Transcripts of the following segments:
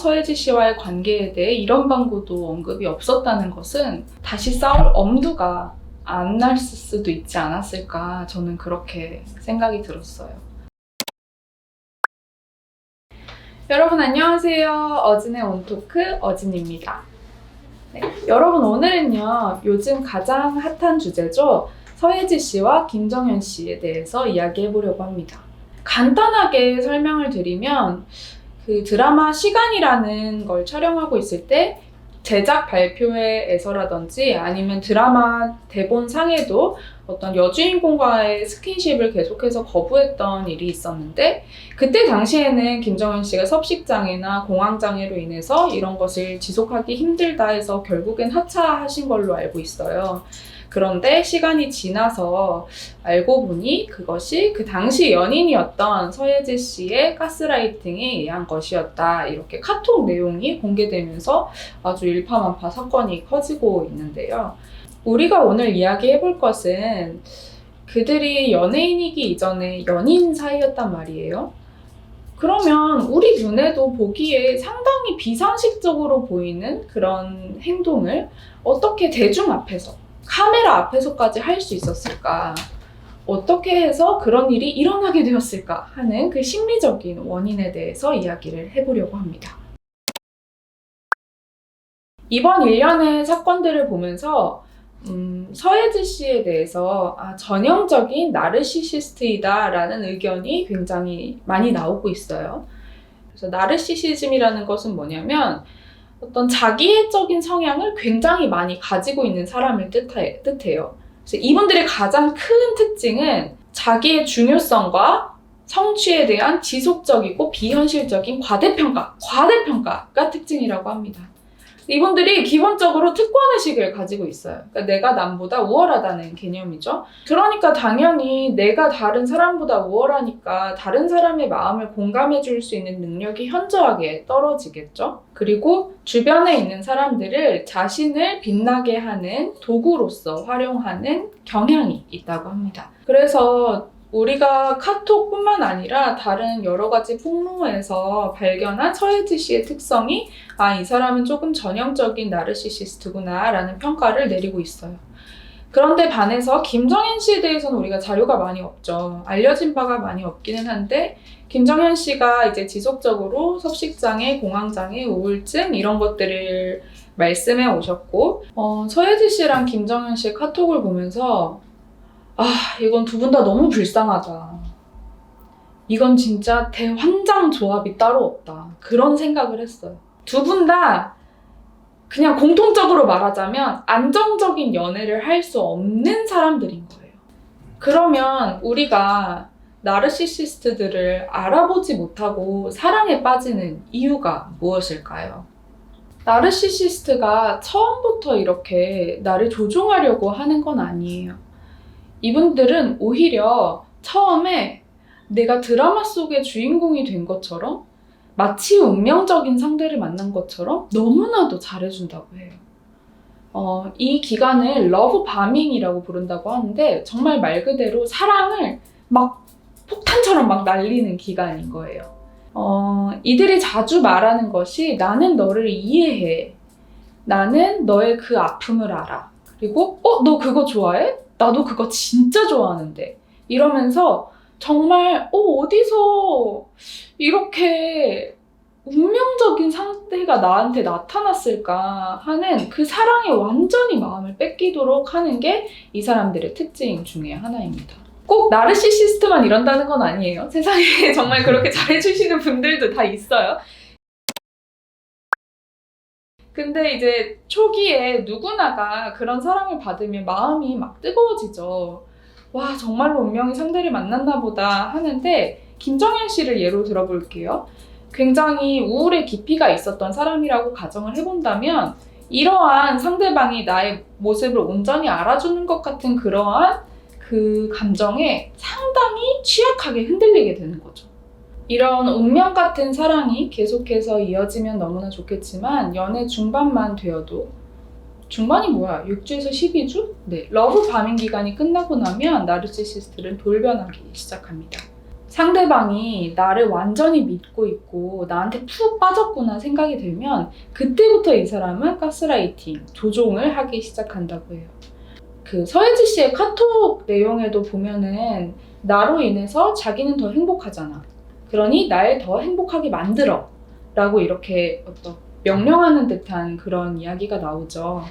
서예지 씨와의 관계에 대해 이런 방구도 언급이 없었다는 것은 다시 싸울 엄두가 안 날 수도 있지 않았을까 저는 그렇게 생각이 들었어요. 여러분 안녕하세요. 어진의 온토크 어진입니다. 네, 여러분 오늘은요 요즘 가장 핫한 주제죠 서예지 씨와 김정현 씨에 대해서 이야기해 보려고 합니다. 간단하게 설명을 드리면 그 드라마 시간이라는 걸 촬영하고 있을 때 제작 발표회에서라든지 아니면 드라마 대본 상에도 어떤 여주인공과의 스킨십을 계속해서 거부했던 일이 있었는데 그때 당시에는 김정은 씨가 섭식장애나 공황장애로 인해서 이런 것을 지속하기 힘들다 해서 결국엔 하차하신 걸로 알고 있어요. 그런데 시간이 지나서 알고 보니 그것이 그 당시 연인이었던 서예지 씨의 가스라이팅에 의한 것이었다. 이렇게 카톡 내용이 공개되면서 아주 일파만파 사건이 커지고 있는데요. 우리가 오늘 이야기해 볼 것은 그들이 연예인이기 이전에 연인 사이였단 말이에요. 그러면 우리 눈에도 보기에 상당히 비상식적으로 보이는 그런 행동을 어떻게 대중 앞에서 카메라 앞에서까지 할 수 있었을까? 어떻게 해서 그런 일이 일어나게 되었을까 하는 그 심리적인 원인에 대해서 이야기를 해보려고 합니다. 이번 일련의 사건들을 보면서 음, 서예지 씨에 대해서 아, 전형적인 나르시시스트이다라는 의견이 굉장히 많이 나오고 있어요. 그래서 나르시시즘이라는 것은 뭐냐면 어떤 자기애적인 성향을 굉장히 많이 가지고 있는 사람을 뜻해, 뜻해요. 그래서 이분들의 가장 큰 특징은 자기의 중요성과 성취에 대한 지속적이고 비현실적인 과대평가, 과대평가가 특징이라고 합니다. 이분들이 기본적으로 특권의식을 가지고 있어요. 그러니까 내가 남보다 우월하다는 개념이죠. 그러니까 당연히 내가 다른 사람보다 우월하니까 다른 사람의 마음을 공감해 줄 수 있는 능력이 현저하게 떨어지겠죠. 그리고 주변에 있는 사람들을 자신을 빛나게 하는 도구로서 활용하는 경향이 있다고 합니다. 그래서 우리가 카톡뿐만 아니라 다른 여러 가지 폭로에서 발견한 서예지 씨의 특성이 아, 이 사람은 조금 전형적인 나르시시스트구나 라는 평가를 내리고 있어요. 그런데 반해서 김정현 씨에 대해서는 우리가 자료가 많이 없죠. 알려진 바가 많이 없기는 한데 김정현 씨가 이제 지속적으로 섭식장애, 공황장애, 우울증 이런 것들을 말씀해 오셨고 어, 서예지 씨랑 김정현 씨의 카톡을 보면서 아 이건 두 분 다 너무 불쌍하다. 이건 진짜 대환장 조합이 따로 없다. 그런 생각을 했어요. 두 분 다 그냥 공통적으로 말하자면 안정적인 연애를 할 수 없는 사람들인 거예요. 그러면 우리가 나르시시스트들을 알아보지 못하고 사랑에 빠지는 이유가 무엇일까요? 나르시시스트가 처음부터 이렇게 나를 조종하려고 하는 건 아니에요. 이분들은 오히려 처음에 내가 드라마 속의 주인공이 된 것처럼 마치 운명적인 상대를 만난 것처럼 너무나도 잘해준다고 해요. 어, 이 기간을 러브 바밍이라고 부른다고 하는데 정말 말 그대로 사랑을 막 폭탄처럼 막 날리는 기간인 거예요. 어, 이들이 자주 말하는 것이 나는 너를 이해해. 나는 너의 그 아픔을 알아. 그리고 어, 너 그거 좋아해? 나도 그거 진짜 좋아하는데. 이러면서 정말 어, 어디서 이렇게 운명적인 상대가 나한테 나타났을까 하는 그 사랑에 완전히 마음을 뺏기도록 하는 게 이 사람들의 특징 중에 하나입니다. 꼭 나르시시스트만 이런다는 건 아니에요. 세상에 정말 그렇게 잘해주시는 분들도 다 있어요. 근데 이제 초기에 누구나가 그런 사랑을 받으면 마음이 막 뜨거워지죠. 와, 정말로 운명의 상대를 만났나 보다 하는데, 김정현 씨를 예로 들어볼게요. 굉장히 우울의 깊이가 있었던 사람이라고 가정을 해본다면, 이러한 상대방이 나의 모습을 온전히 알아주는 것 같은 그러한 그 감정에 상당히 취약하게 흔들리게 되는 거죠. 이런 운명 같은 사랑이 계속해서 이어지면 너무나 좋겠지만 연애 중반만 되어도 중반이 뭐야? 6주에서 12주? 네. 러브 바밍 기간이 끝나고 나면 나르시시스트는 돌변하기 시작합니다. 상대방이 나를 완전히 믿고 있고 나한테 푹 빠졌구나 생각이 들면 그때부터 이 사람은 가스라이팅, 조종을 하기 시작한다고 해요. 그 서예지 씨의 카톡 내용에도 보면은 나로 인해서 자기는 더 행복하잖아. 그러니 날 더 행복하게 만들어. 라고 이렇게 어떤 명령하는 듯한 그런 이야기가 나오죠.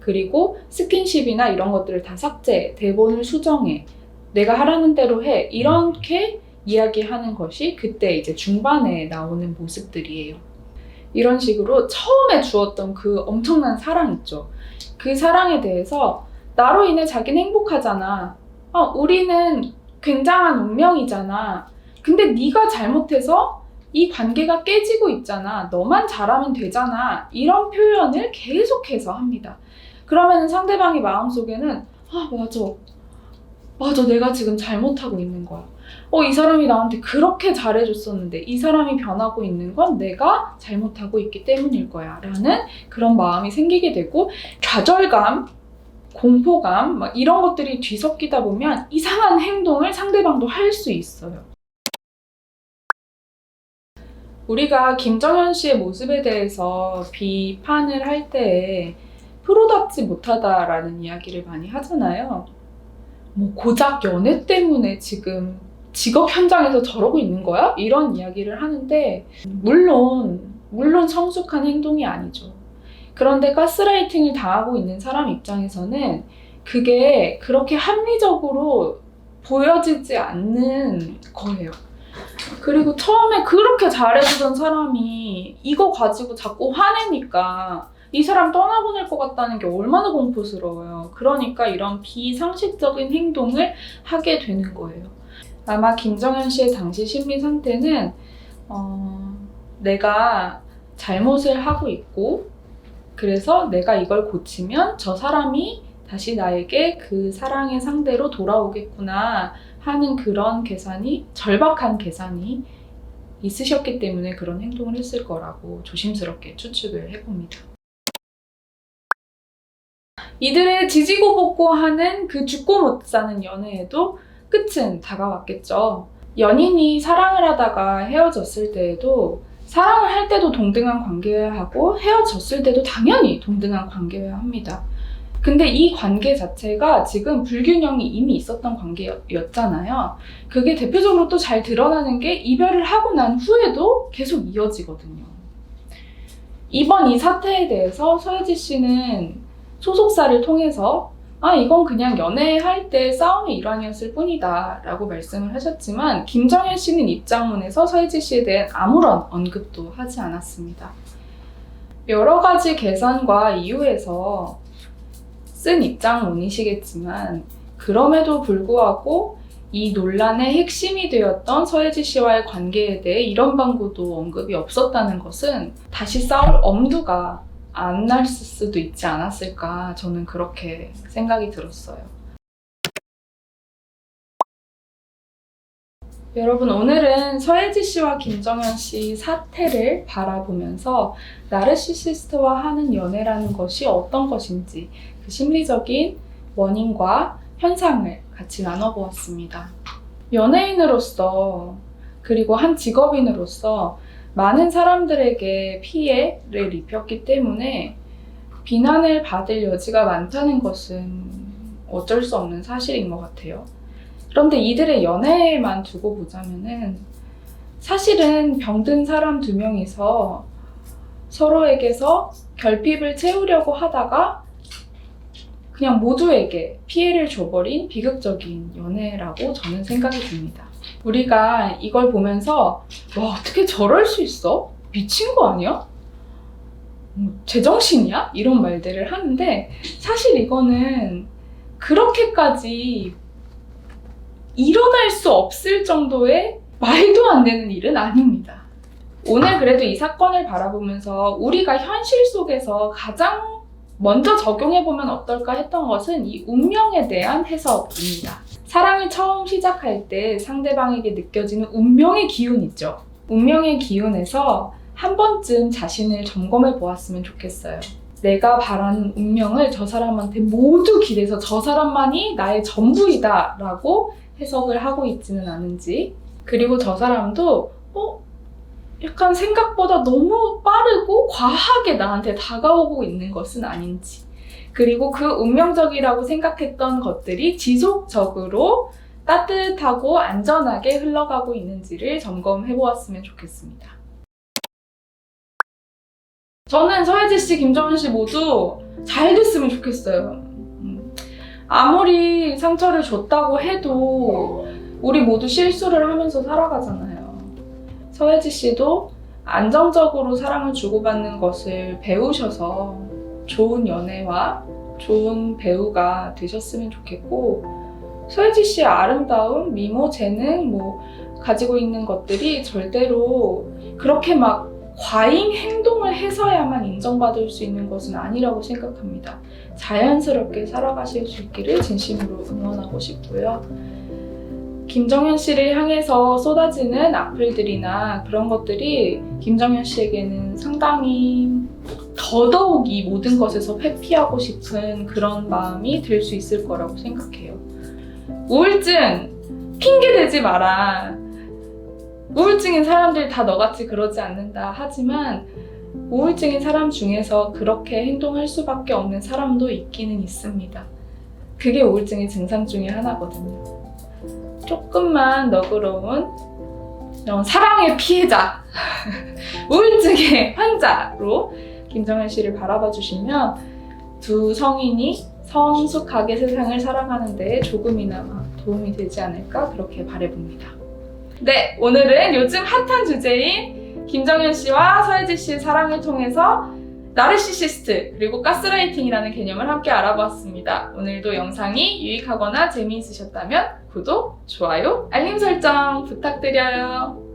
그리고 스킨십이나 이런 것들을 다 삭제, 대본을 수정해, 내가 하라는 대로 해. 이렇게 이야기하는 것이 그때 이제 중반에 나오는 모습들이에요. 이런 식으로 처음에 주었던 그 엄청난 사랑 있죠. 그 사랑에 대해서 나로 인해 자기는 행복하잖아. 어, 우리는 굉장한 운명이잖아. 근데 네가 잘못해서 이 관계가 깨지고 있잖아. 너만 잘하면 되잖아. 이런 표현을 계속해서 합니다. 그러면 상대방의 마음속에는 아, 맞아. 맞아. 내가 지금 잘못하고 있는 거야. 어, 이 사람이 나한테 그렇게 잘해줬었는데 이 사람이 변하고 있는 건 내가 잘못하고 있기 때문일 거야. 라는 그런 마음이 생기게 되고 좌절감, 공포감, 막 이런 것들이 뒤섞이다 보면 이상한 행동을 상대방도 할 수 있어요. 우리가 김정현 씨의 모습에 대해서 비판을 할 때에 프로답지 못하다라는 이야기를 많이 하잖아요. 뭐 고작 연애 때문에 지금 직업 현장에서 저러고 있는 거야? 이런 이야기를 하는데 물론 물론 성숙한 행동이 아니죠. 그런데 가스라이팅을 당하고 있는 사람 입장에서는 그게 그렇게 합리적으로 보여지지 않는 거예요. 그리고 처음에 그렇게 잘해주던 사람이 이거 가지고 자꾸 화내니까 이 사람 떠나보낼 것 같다는 게 얼마나 공포스러워요. 그러니까 이런 비상식적인 행동을 하게 되는 거예요. 아마 김정현 씨의 당시 심리 상태는 어, 내가 잘못을 하고 있고 그래서 내가 이걸 고치면 저 사람이 다시 나에게 그 사랑의 상대로 돌아오겠구나 하는 그런 계산이 절박한 계산이 있으셨기 때문에 그런 행동을 했을 거라고 조심스럽게 추측을 해봅니다. 이들의 지지고 볶고하는 그 죽고 못 사는 연애에도 끝은 다가왔겠죠. 연인이 사랑을 하다가 헤어졌을 때에도 사랑을 할 때도 동등한 관계여야 하고 헤어졌을 때도 당연히 동등한 관계여야 합니다. 근데 이 관계 자체가 지금 불균형이 이미 있었던 관계였잖아요. 그게 대표적으로 또 잘 드러나는 게 이별을 하고 난 후에도 계속 이어지거든요. 이번 이 사태에 대해서 서예지 씨는 소속사를 통해서 아, 이건 그냥 연애할 때 싸움의 일환이었을 뿐이다 라고 말씀을 하셨지만 김정현 씨는 입장문에서 서예지 씨에 대한 아무런 언급도 하지 않았습니다. 여러 가지 계산과 이유에서 쓴 입장문이시겠지만 그럼에도 불구하고 이 논란의 핵심이 되었던 서예지 씨와의 관계에 대해 이런 방구도 언급이 없었다는 것은 다시 싸울 엄두가 안 날 수도 있지 않았을까 저는 그렇게 생각이 들었어요. 여러분 오늘은 서예지 씨와 김정현 씨 사태를 바라보면서 나르시시스트와 하는 연애라는 것이 어떤 것인지 그 심리적인 원인과 현상을 같이 나눠보았습니다. 연예인으로서 그리고 한 직업인으로서 많은 사람들에게 피해를 입혔기 때문에 비난을 받을 여지가 많다는 것은 어쩔 수 없는 사실인 것 같아요. 그런데 이들의 연애만 두고 보자면은 사실은 병든 사람 두 명이서 서로에게서 결핍을 채우려고 하다가 그냥 모두에게 피해를 줘버린 비극적인 연애라고 저는 생각이 듭니다. 우리가 이걸 보면서 와 어떻게 저럴 수 있어? 미친 거 아니야? 뭐, 제정신이야? 이런 말들을 하는데 사실 이거는 그렇게까지 일어날 수 없을 정도의 말도 안 되는 일은 아닙니다. 오늘 그래도 이 사건을 바라보면서 우리가 현실 속에서 가장 먼저 적용해보면 어떨까 했던 것은 이 운명에 대한 해석입니다. 사랑을 처음 시작할 때 상대방에게 느껴지는 운명의 기운 있죠. 운명의 기운에서 한 번쯤 자신을 점검해 보았으면 좋겠어요. 내가 바라는 운명을 저 사람한테 모두 기대서 저 사람만이 나의 전부이다 라고 해석을 하고 있지는 않은지 그리고 저 사람도 어? 약간 생각보다 너무 빠르고 과하게 나한테 다가오고 있는 것은 아닌지 그리고 그 운명적이라고 생각했던 것들이 지속적으로 따뜻하고 안전하게 흘러가고 있는지를 점검해 보았으면 좋겠습니다. 저는 서혜지 씨, 김정은 씨 모두 잘 됐으면 좋겠어요. 음, 아무리 상처를 줬다고 해도 우리 모두 실수를 하면서 살아가잖아요. 서혜지 씨도 안정적으로 사랑을 주고받는 것을 배우셔서 좋은 연애와 좋은 배우가 되셨으면 좋겠고, 서혜지 씨의 아름다움, 미모, 재능, 뭐, 가지고 있는 것들이 절대로 그렇게 막 과잉 행동을 해서야만 인정받을 수 있는 것은 아니라고 생각합니다. 자연스럽게 살아가실 수 있기를 진심으로 응원하고 싶고요. 김정현 씨를 향해서 쏟아지는 악플들이나 그런 것들이 김정현 씨에게는 상당히 더더욱 이 모든 것에서 회피하고 싶은 그런 마음이 들 수 있을 거라고 생각해요. 우울증 핑계 대지 마라. 우울증인 사람들 다 너같이 그러지 않는다. 하지만 우울증인 사람 중에서 그렇게 행동할 수밖에 없는 사람도 있기는 있습니다. 그게 우울증의 증상 중에 하나거든요. 조금만 너그러운 이런 사랑의 피해자, 우울증의 환자로 김정현 씨를 바라봐 주시면 두 성인이 성숙하게 세상을 살아가는 데 조금이나마 도움이 되지 않을까 그렇게 바라봅니다. 네, 오늘은 요즘 핫한 주제인 김정현 씨와 서혜지 씨의 사랑을 통해서 나르시시스트 그리고 가스라이팅이라는 개념을 함께 알아보았습니다. 오늘도 영상이 유익하거나 재미있으셨다면 구독, 좋아요, 알림 설정 부탁드려요.